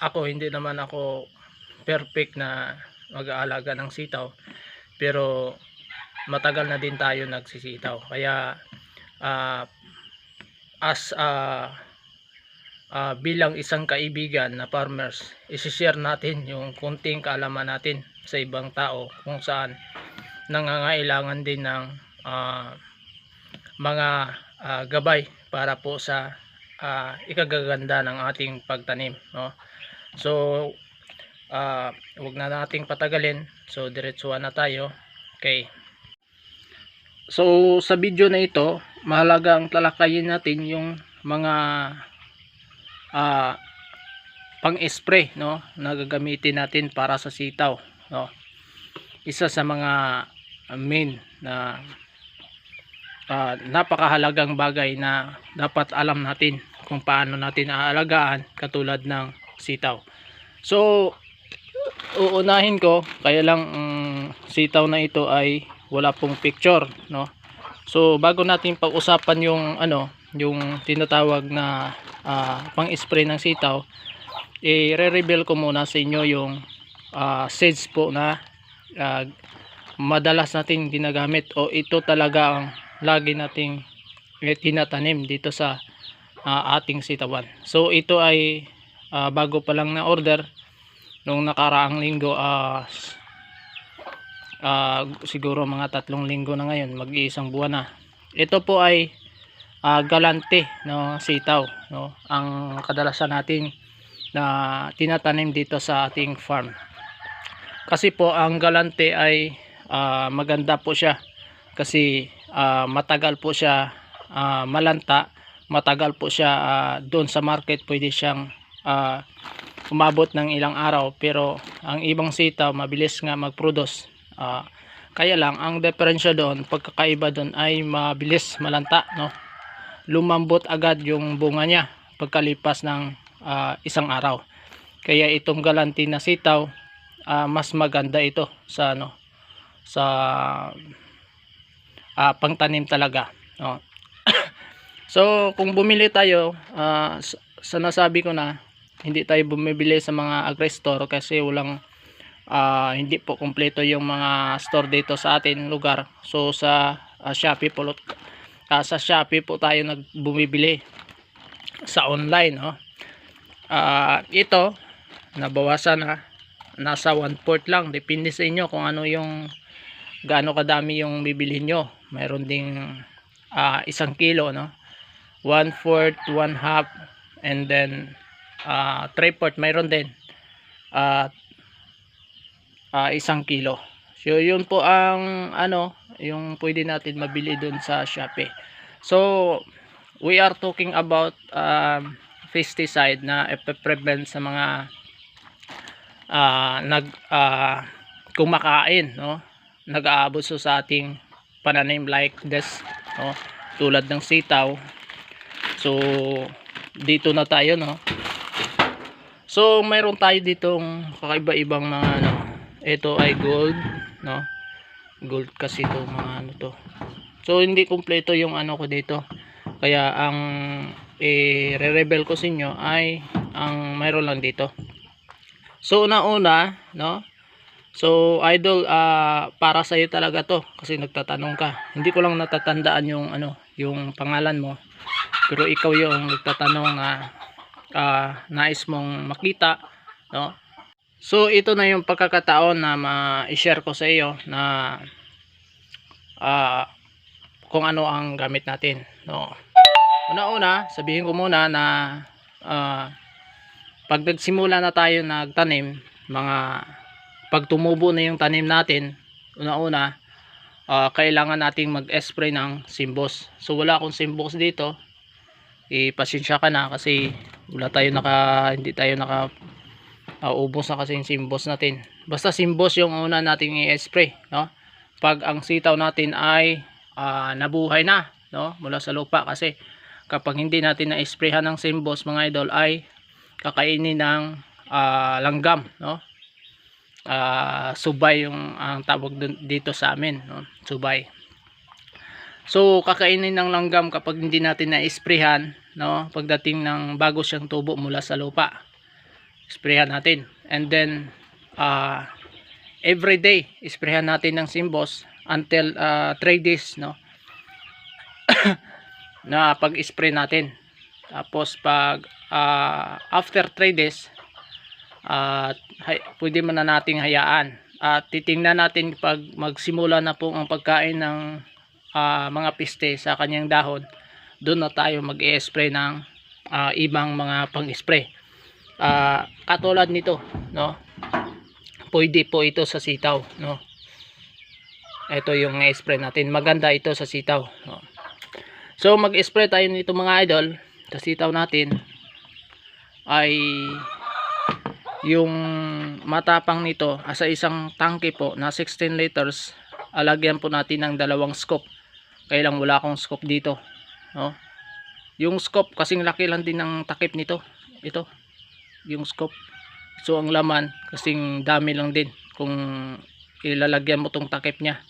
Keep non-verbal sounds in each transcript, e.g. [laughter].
ako hindi naman ako perfect na mag-aalaga ng sitaw pero matagal na din tayo nagsisitaw. Kaya ah, as ah, ah, bilang isang kaibigan na farmers isi-share natin yung kunting kaalaman natin sa ibang tao kung saan nangangailangan din ng ah, mga ah, gabay para po sa ah, ikagaganda ng ating pagtanim no so ah, wag na nating patagalin. So diretsuhan na tayo. Okay. So sa video na ito mahalaga ang talakayin natin yung mga ah, pang-spray no na gagamitin natin para sa sitaw no. Isa sa mga main na ah, napakahalagang bagay na dapat alam natin kung paano natin aalagaan katulad ng sitaw. So uunahin ko kaya lang mm, sitaw na ito ay wala pong picture no? So bago natin pag-usapan yung ano yung tinatawag na ah, pang-spray ng sitaw i-reveal ko muna sa inyo yung ah, seeds po na ah, madalas natin ginagamit o ito talaga ang lagi nating eh, tinatanim dito sa ah, ating sitawan. So ito ay ah, bago pa lang na order nung nakaraang linggo s- ah, siguro mga tatlong linggo na ngayon mag-iisang buwan na. Ito po ay ah, galante no sitaw no ang kadalasan nating na tinatanim dito sa ating farm. Kasi po ang galante ay ah, maganda po siya kasi ah, matagal po siya ah, malanta matagal po siya ah, doon sa market pwede siyang ah, umabot ng ilang araw pero ang ibang sitaw mabilis nga mag-produce. Ah, kaya lang ang diferensya doon pagkakaiba doon ay mabilis malanta no? Lumambot agad yung bunga niya pagkalipas ng ah, isang araw. Kaya itong galanti na sitaw ah, mas maganda ito sa ano sa ah, pangtanim talaga no? [coughs] so kung bumili tayo sa, sa nasabi ko na hindi tayo bumibili sa mga agri-store kasi walang ah, hindi po kumpleto yung mga store dito sa atin lugar. So sa ah, Shopee po ah, sa Shopee po tayo nagbumibili sa online no? Ah, ito nabawasan na. Nasa 1 port lang depende sa inyo kung ano yung gaano kadami yung bibilhin nyo. Mayroon ding ah, isang kilo no? 1 fourth 1 half and then 3 port mayroon din. At ah, isang kilo. So yun po ang ano yung pwede natin mabili dun sa Shopee. So we are talking about um, pesticide na ipe-prevent sa mga ah, nag ah, kumakain no? Nag-aabuso sa ating pananim like this no? Tulad ng sitaw. So dito na tayo no so mayroon tayo ditong kakaiba-ibang mga ano. Ito ay gold no? Gold kasi to mga ano to. So hindi kumpleto yung ano ko dito. Kaya ang i-reveal ko sa inyo ay ang mayroon lang dito. So una-una no? So idol ah, para sa iyo talaga to kasi nagtatanong ka. Hindi ko lang natatandaan yung ano yung pangalan mo. Pero ikaw yung nagtatanong na ah, nais mong makita no? So ito na yung pagkakataon na ma-share ko sa iyo na ah, kung ano ang gamit natin no? Una-una sabihin ko muna na ah, pag nagsimula na tayo nagtanim mga pag tumubo na yung tanim natin una-una ah, kailangan nating mag-spray ng simbos. So wala akong simbos dito ipasensya ka na kasi wala tayo naka hindi tayo naka uh, ubos na kasi yung simbos natin. Basta simbos yung una nating i-spray no? Pag ang sitaw natin ay ah, nabuhay na no? Mula sa lupa. Kasi kapag hindi natin na-sprayhan ng simbos mga idol ay kakainin ng ah, langgam no? Ah, subay yung ang tawag dito sa amin no? Subay. So kakainin ng langgam kapag hindi natin na-sprayhan no pagdating ng bago siyang tubo mula sa lupa Sprayan natin. And then, uh, every day, sprayan natin ng Simbos until 3 days, no? [coughs] na pag-spray natin. Tapos pag ah, after 3 days, at hay- pwede mo na nating hayaan. At titingnan natin pag magsimula na po ang pagkain ng ah, mga piste sa kanyang dahon, doon na tayo mag-spray ng ah, ibang mga pang-spray. Ah, katulad nito, no? Pwede po ito sa sitaw, no? Ito yung spray natin. Maganda ito sa sitaw, no? So mag-spray tayo nito mga idol sa sitaw natin ay yung matapang nito ah, sa isang tangke po na 16 liters alagyan po natin ng dalawang scoop kaya wala akong scoop dito no? yung scoop kasing laki lang din ng takip nito. Ito. Yung scoop so ang laman kasing dami lang din kung ilalagyan mo tong takip nya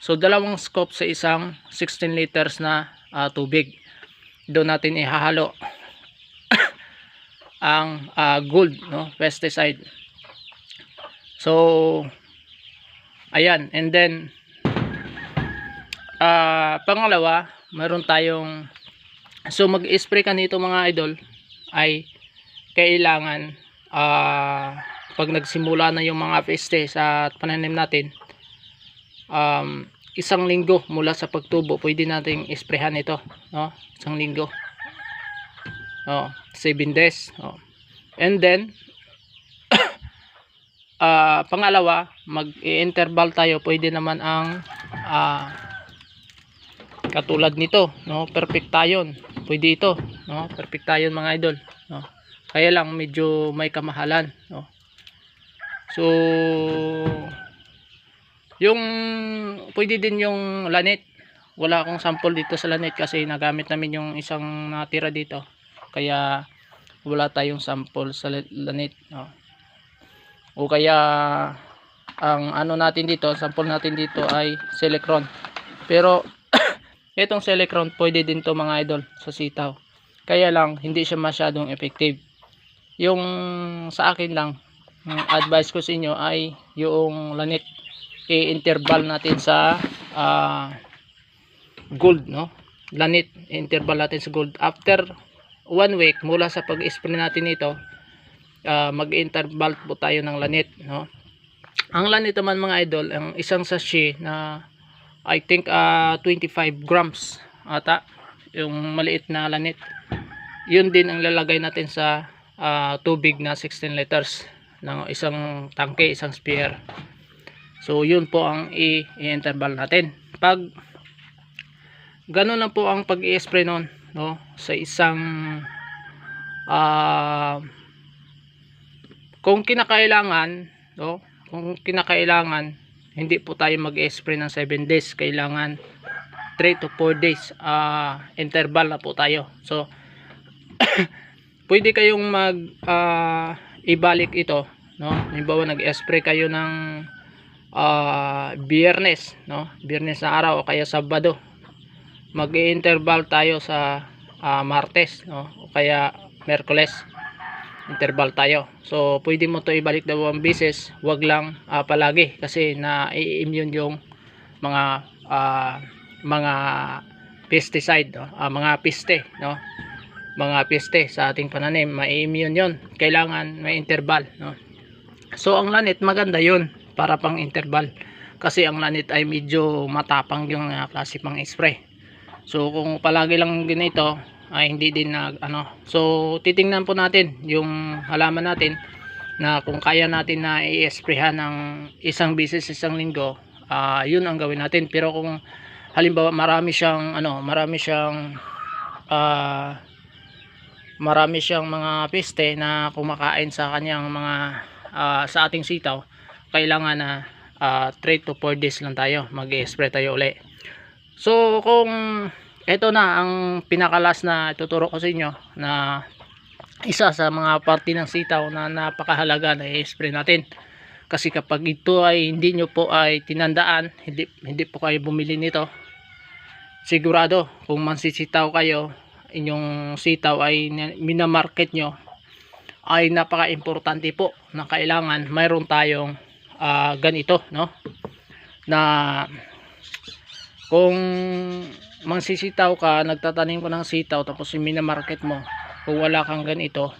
so dalawang scoop sa isang 16 liters na ah, tubig. Doon natin ihahalo [coughs] ang ah, gold no pesticide. So ayan. And then ah pangalawa meron tayong so mag-spray ka nito mga idol ay kailangan ah pag nagsimula na yung mga peste sa pananim natin um, isang linggo mula sa pagtubo pwede nating isprehan ito no isang linggo oh 7 days oh. and then [coughs] ah pangalawa mag-interval tayo pwede naman ang ah katulad nito no? Perfectayon pwede ito no? Perfectayon mga idol no? Kaya lang medyo may kamahalan no? So yung pwede din yung lanet. Wala akong sample dito sa lanet kasi nagamit namin yung isang natira dito. Kaya wala tayong sample sa la- lanet no? o kaya ang ano natin dito sample natin dito ay silicron. Pero itong silicron pwede din to mga idol sa sitaw. Kaya lang hindi siya masyadong effective. Yung sa akin lang ang advice ko sa inyo ay yung lanet i-interval natin sa ah, gold no? Lanit interval natin sa gold. After one week mula sa pag-spray natin ito ah, mag-interval po tayo ng lanit no? Ang lanit naman mga idol ang isang sachet na I think ah, 25 grams ata yung maliit na lanit yun din ang lalagay natin sa ah, tubig na 16 liters ng isang tangke isang spear So yun po ang i-interval natin. Pag ganun na po ang pag-i-spray nun, no, sa isang ah kung kinakailangan, no, kung kinakailangan hindi po tayo mag-spray ng 7 days, kailangan 3 to 4 days ah interval na po tayo. So [coughs] pwede kayong mag ah, ibalik ito, no? Halimbawa nag-spray kayo ng ah biyernes no? Biyernes na araw o kaya sabado. Mag-interval tayo sa ah, martes no? O kaya merkules interval tayo. So pwede mo to ibalik dalawang beses. Wag lang ah, palagi kasi na immune yung mga ah, mga pesticide no? Ah, mga peste no? Mga peste sa ating pananim ma-immune yon kailangan may interval no? So ang lanit maganda yun para pang interval. Kasi ang lanit ay medyo matapang yung uh, klase pang spray. So kung palagi lang ganito ay hindi din nag ano. So titingnan po natin yung halaman natin na kung kaya natin na i-sprayhan ng isang bisis isang linggo ah yun ang gawin natin. Pero kung halimbawa marami siyang ano marami siyang ah marami siyang mga peste na kumakain sa kanyang mga ah, sa ating sitaw kailangan na 3 to 4 days lang tayo mag-spray tayo uli. So kung ito na ang pinakalas na ituturo ko sa inyo na isa sa mga parte ng sitaw na napakahalaga na i-spray natin. Kasi kapag ito ay hindi nyo po ay tinandaan hindi, hindi po kayo bumili nito sigurado kung mansisitaw kayo inyong sitaw ay minamarket nyo ay napaka-importante po na kailangan mayroon tayong ah, ganito no? Na kung mangsisitaw ka nagtatanim ko ng sitaw tapos minamarket mo kung wala kang ganito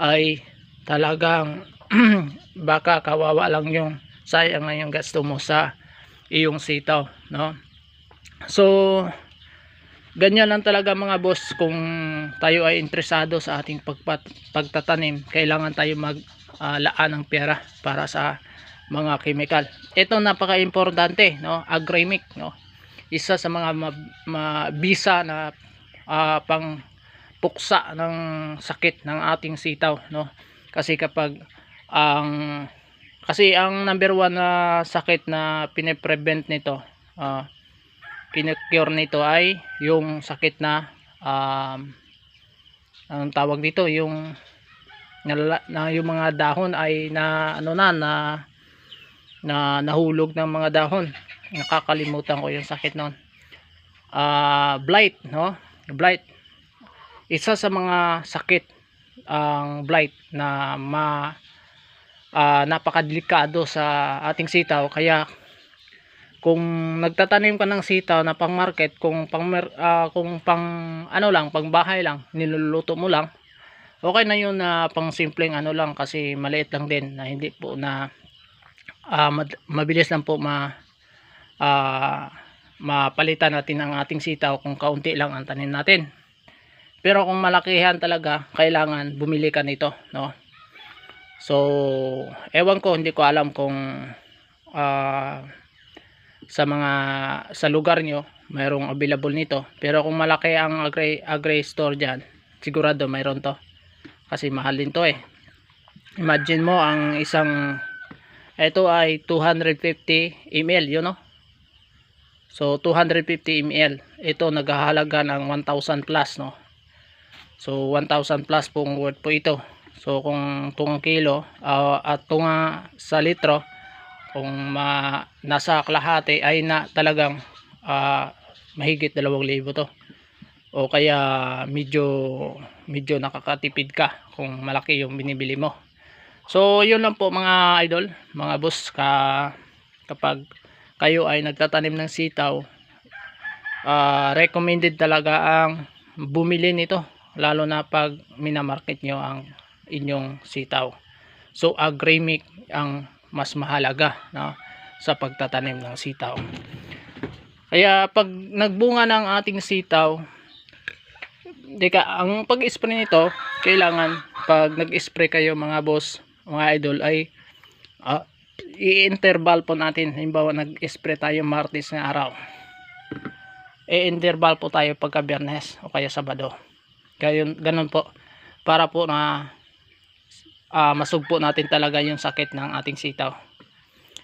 ay talagang [clears throat] baka kawawa lang yung sayang lang yung gasto mo sa iyong sitaw no? So ganyan lang talaga mga boss kung tayo ay interesado sa ating pagpat, pagtatanim kailangan tayo mag ah, laan ng pera para sa mga chemical. Ito napaka importante no? Agremic no isa sa mga ma- mabisa na ah, pang puksa ng sakit ng ating sitaw no? Kasi kapag ang kasi ang number one na sakit na pine-prevent nito ah pinecure nito ay yung sakit na um, anong tawag dito? Yung nalala, na yung mga dahon ay na ano na na na nahulog ng mga dahon nakakalimutan ko yung sakit noon ah blight no? Blight. Isa sa mga sakit ang blight na ma ah, napakadelikado sa ating sitaw. Kaya kung nagtatanim ka ng sitaw na pang market kung pang ah, kung pang ano lang pang bahay lang niluluto mo lang okay na yun na pang simpleng ano lang kasi maliit lang din na hindi po na mad- mabilis lang po ma ah, mapalitan natin ang ating sitaw kung kaunti lang ang tanim natin. Pero kung malakihan talaga kailangan bumili ka nito no? So ewan ko hindi ko alam kung ah sa mga sa lugar nyo mayroong available nito. Pero kung malaki ang agri, agri store dyan sigurado mayroon to. Kasi mahal din to eh. Imagine mo ang isang ito ay 250 ml yun no so 250 ml ito naghahalaga ng 1000 plus no? So 1000 plus pong worth po ito. So kung tungang kilo ah, at tunga sa litro kung ma, nasa kalahati ay na talagang ah, mahigit 2,000 to. O kaya medyo medyo nakakatipid ka kung malaki yung binibili mo. So yun lang po mga idol mga boss ka, kapag kayo ay nagtatanim ng sitaw ah, recommended talaga ang bumili nito lalo na pag minamarket nyo ang inyong sitaw so agremic ang mas mahalaga no, sa pagtatanim ng sitaw. Kaya pag nagbunga ng ating sitaw, deka, ang pag-spray nito, kailangan pag nag-spray kayo mga boss, mga idol ay ah, i-interval po natin. Halimbawa nag-spray tayo Martes na araw. I-interval po tayo pagka Biyernes o kaya Sabado. Kaya ganun po para po na ah, masugpo natin talaga yung sakit ng ating sitaw.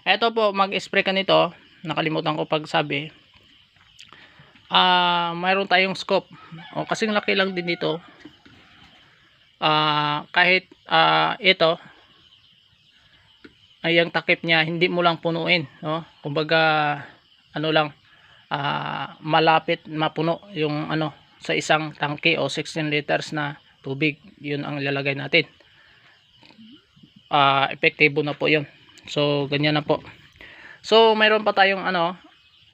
Ito po, mag-spray ka nito. Nakalimutan ko pagsabi. Ah, mayroon tayong scope. O kasing laki lang din dito. Ah, kahit ah, ito ay ang takip niya hindi mo lang punuin, no? Kumbaga ano lang ah, malapit mapuno yung ano sa isang tangke o 16 liters na tubig. 'Yun ang ilalagay natin ah epektibo na po yun so ganyan na po so mayroon pa tayong ano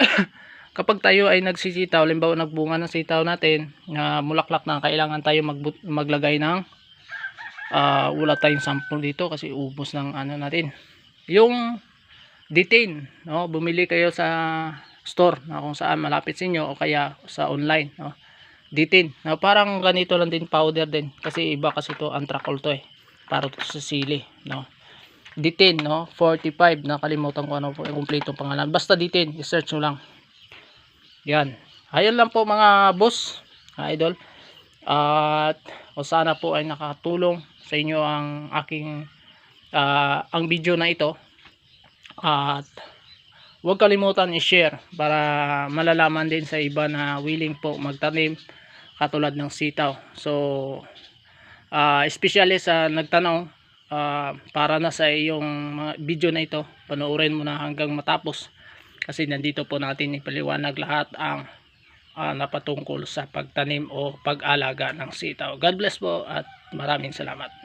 [coughs] kapag tayo ay nagsisitaw limbawa nagbunga ng sitaw natin na mulaklak na kailangan tayo magbu- maglagay ng ah wala tayong sample dito kasi ubos ng ano natin yung detain no? Bumili kayo sa store na kung saan malapit sa inyo o kaya sa online no? Detain. No, parang ganito lang din powder din. Kasi iba kasi to antrakol to eh. Para to sa sili no? Detain no? 45 nakalimutan ko ano po yung kumpletong pangalan. Basta detain i-search nyo lang. Yan. Ayun lang po mga boss idol. At o sana po ay nakatulong sa inyo ang aking ah, ang video na ito at huwag kalimutan i-share para malalaman din sa iba na willing po magtanim katulad ng sitaw. So ah especially sa nagtanong ah, para na sa iyong video na ito panoorin mo na hanggang matapos kasi nandito po natin ipaliwanag lahat ang ah, napatungkol sa pagtanim o pag-alaga ng sitaw. God bless po at maraming salamat